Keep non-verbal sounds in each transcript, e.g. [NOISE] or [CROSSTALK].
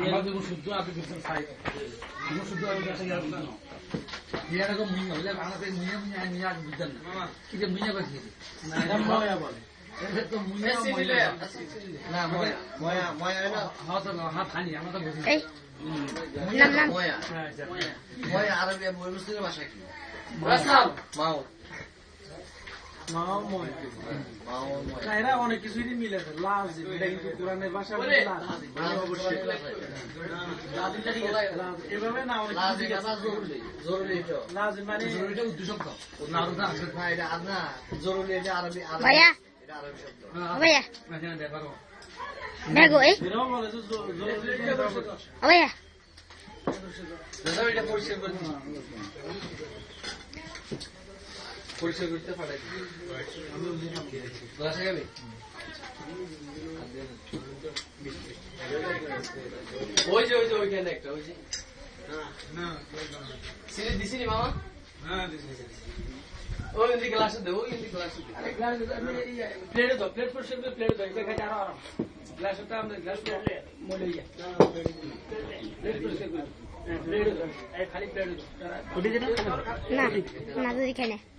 আমাদের শুদ্ধ আপনি বুঝছেন সাইড আমি শুদ্ধ কাছে গেলাম মুইয়া হইলে মিয়া মুইয়া মুইয়া মিয়া বুঝতেন না। কি যে মিয়া বাকি না এটা ময়া বলে। ময়া আরবি মুসলিমের ভাষা কি? মাও মাও ময়া মাও ময়া না, এরা অনেক কিছুই মিলে আছে এটা কিন্তু কোরআনের ভাষা। এভাবে না অনেক কিছু জরুরি জরুরি এটা লাজিম মানে না এটা আদনা জরুরি এটা আরবি আরবি ভাইয়া। এটা শব্দ দেখো দেখো এই এরাও বলে যে জ- জরুরি কোনো ভাষা। ভাইয়া। দাদা এটা পরিষ্কার করে করতে পাঠাই গ্লাসে যাবে ওই যে ওই যে ওইখানে একটা ওই যে সিলে দিছি মামা ওই ইন্দি গ্লাসে দে ওই ইন্দি গ্লাসে দে প্লেটে দাও প্লেট পরিষ্কার করে প্লেটে দাও এটা খাইতে আরও আরাম গ্লাসটা আমরা গ্লাস মলে ইয়া প্লেট পরিষ্কার করে হ্যাঁ, প্লেটে দাও খালি প্লেটে দাও না না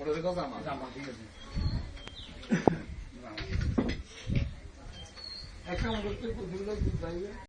ওদের কো জামাল জামা ঠিক আছে। [LAUGHS] একটা মনে করতে